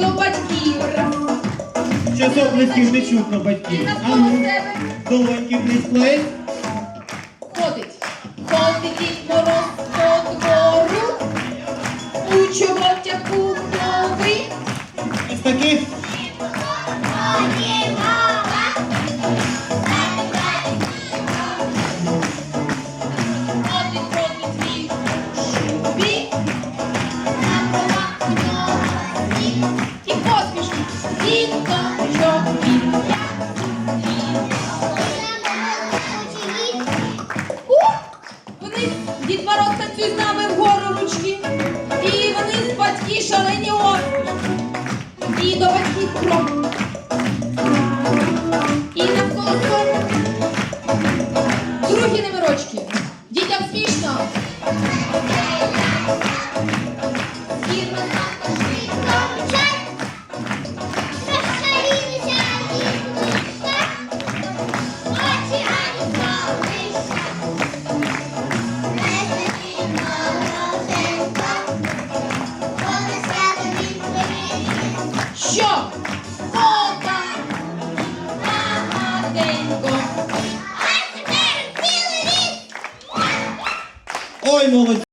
до батьків. Щось облисків не чутно батьків. А Навколо ну, себе долоньків не сплеють. ходить. Ходить дід мороз по двору. У чоботях новий. Із таких Ходить. Вони Дід Мороз з нами вгору ручки. І вони з шалені осмішки. І батьків крок що вода багатенько. А тепер білий ліс! Ой, молодь.